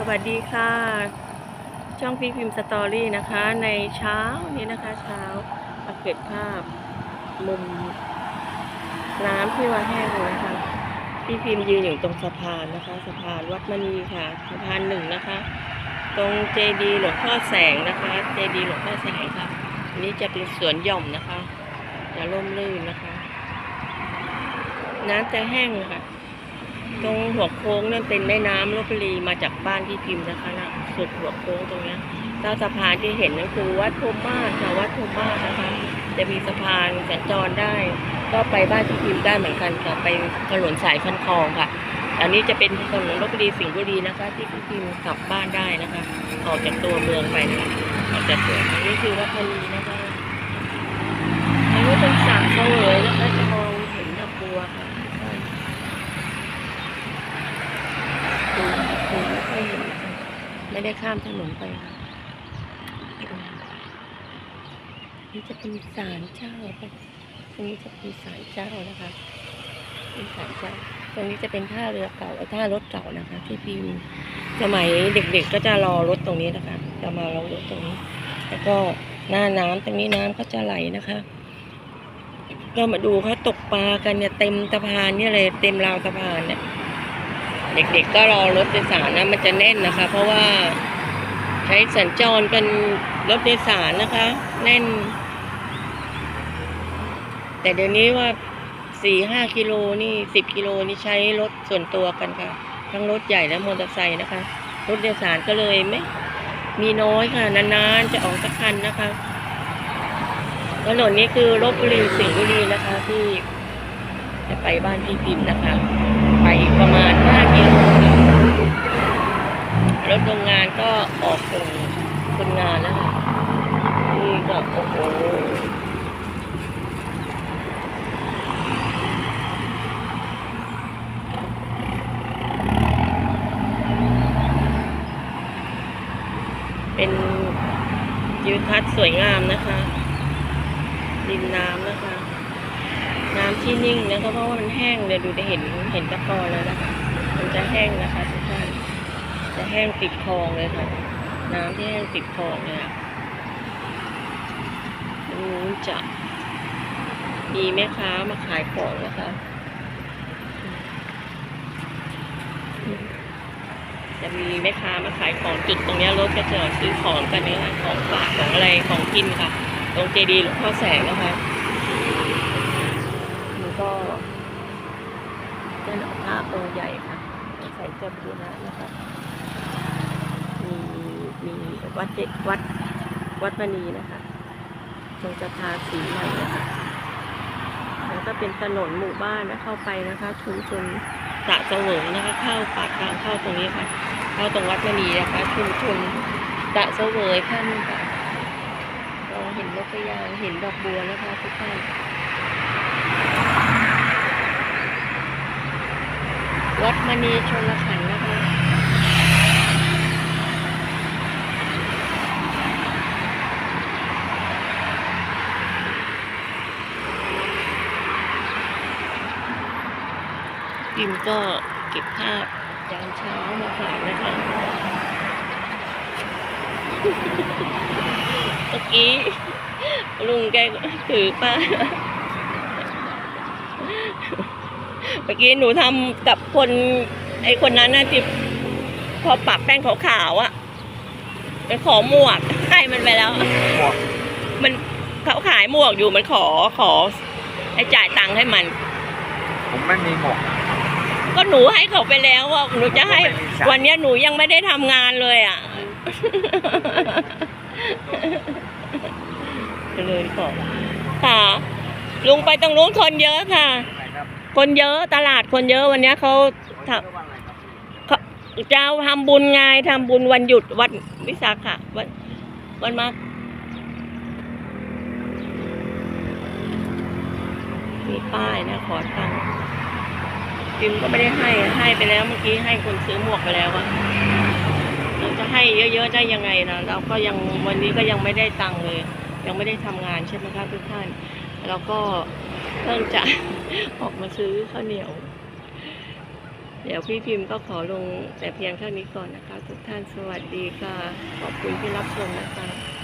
สวัสดีค่ะ ช่องพี่พิมพ์สตอรี่นะคะ ในเช้านี้นะคะเช้ามาเก็บภาพ มุมน้ำที่ว่าแห้งเลยนะคะพี่พิมพ์ยืนอยู่ตรงสะพานนะคะ สะพานวัดมณีค่ะ สะพานหนึ่งนะคะ ตรงเจดีหลวงพ่อแสงนะคะ เจดีหลวงพ่อแสงค่ะนนี้จะเป็นสวนหย่อมนะคะ จะร่มรื่นนะคะ น้ำจะแห้งค่ะ ตรงหัวโค้งนั่นเป็นแม่น้ำลบบุรีมาจากบ้านพี่พิมพ์นะคะนะสุดหัวโค้งตรงนี้ยใต้สะพานที่เห็นนั่นคือวัดพรหมมาศค่ะวัดพรหมมาศนะคะ จะมีสะพานสัญจรได้ ก็ไปบ้านพี่พิมพ์ได้เหมือนกันค่ะไปถนนสายคันคลองค่ะ อันนี้จะเป็นถนนลบบุรีสิงห์บุรีนะคะ ที่พี่พิมพ์กลับบ้านได้นะคะ ออกจากตัวเมืองไปนะคะออกจากตัวอันนี้คือวัดพลีนะคะอันนี้เป็นสระเสวยนะคะจะมองเห็นดอกบัวค่ะดูดูไม่ค่อยเห็นค่ะ ไม่ได้ข้ามถนนไปค่ะนี่จะเป็นศาลเจ้าค่ะตรงนี้จะเป็นศาลเจ้านะคะเป็นศาลเจ้า ตรงนี้จะเป็นท่าเรือเก่าท่ารถเก่านะคะ ที่พิมสมัยเด็กๆก็จะรอรถตรงนี้นะคะ จะมารอรถตรงนี้ แล้วก็หน้าน้ำตรงนี้น้ำก็จะไหลนะคะ ก็มาดูเขาตกปลากันเนี่ยเต็มสะพานเนี่ยเลยเต็มราวสะพานเนี่ย เด็กๆก็รอรถโดยสารนะมันจะแน่นนะคะ เพราะว่าใช้สัญจรกันรถโดยสารนะคะ แน่น แต่เดี๋ยวนี้ว่าสี่ห้ากิโลนี่สิบกิโลนี่ใช้รถส่วนตัวกันค่ะ ทั้งรถใหญ่และมอเตอร์ไซค์นะคะ รถโดยสารก็เลยไม่มีน้อยค่ะ นานๆ จะออกสักคันนะคะถนนนี้คือลบบุรีสิงห์บุรีนะคะที่จะไปบ้านพี่พิมพ์นะคะ ไปอีกประมาณห้ากิโลรถโรงงานก็ออกส่งคนงานแล้วค่ะนี่ก็โอ้โหเป็นยิวทัศน์สวยงามนะคะริมน้ำนะคะ น้ำที่นิ่งนะคะเพราะว่ามันแห้งเดี๋ยวดูจะเห็นเห็นตะกอนแล้วนะคะมันจะแห้งนะคะทุกท่านจะแห้งติดคลองเลยค่ะ น้ำที่แห้งติดคลองเนี่ยตรงนู้นจะมีแม่ค้ามาขายของนะคะจะมีแม่ค้ามาขายของจุดตรงนี้รถก็จะซื้อของกันนะคะของฝากของอะไรของกินค่ะ ตรงเจดีย์หลวงพ่อแสงนะคะ ก็เป็นพระองค์ใหญ่ค่ะ ใส่เจ้าบูนะนะคะ มีมีวัดเจวัดวัดมณีนะคะตรงจะทาสีใหม่นะคะแล้วก็เป็นถนนหมู่บ้านนะเข้าไปนะคะชุมชนสะเสวยนะคะเข้าปากทางเข้าตรงนี้ค่ะ เข้าตรงวัดมณีนะคะชุมชนสะเสวยท่านค่ะเราเห็นนกกระยางเห็นดอกบัวนะคะทุกท่าน วัดมณีชนลขันนะคะพิมก็เก็บภาพยามเช้ามาฝากนะคะ เมื่อกี้ลุงแกถือป้า เมื่อกี้หนูทำกับคนไอ้คนนั้นนะที่พอปรับแป้งขาวๆอะไปขอหมวกให้มันไปแล้ว หมวก มันเขาขายหมวกอยู่มันขอขอ ให้จ่ายตังค์ให้มัน ผมไม่มีหมวก ก็หนูให้เขาไปแล้วว่าหนูจะให้ไม่มีสายวันเนี้ยหนูยังไม่ได้ทำงานเลยอะก็เลยขอค่ะ ลุงไปตรงนู้นคนเยอะค่ะไหน คนเยอะตลาดคนเยอะวันเนี้ยเขาทำเขาจะเอาทำบุญไงทำบุญวันหยุดวันวิสาขะวันวันมามีป้ายนะขอตังค์จิมก็ไม่ได้ให้ให้ไปแล้วเมื่อกี้ให้คนซื้อหมวกไปแล้วอะเราจะให้เยอะๆได้ยังไงนะเราก็ยังวันนี้ก็ยังไม่ได้ตังค์เลย ยังไม่ได้ทำงานใช่ไหมคะทุกท่าน แล้วก็เพิ่งจะ ออกมาซื้อข้าวเหนียว เดี๋ยวพี่พิมพ์ก็ขอลงแต่เพียงเท่านี้ก่อนนะคะ ทุกท่านสวัสดีค่ะ ขอบคุณที่รับชมนะคะ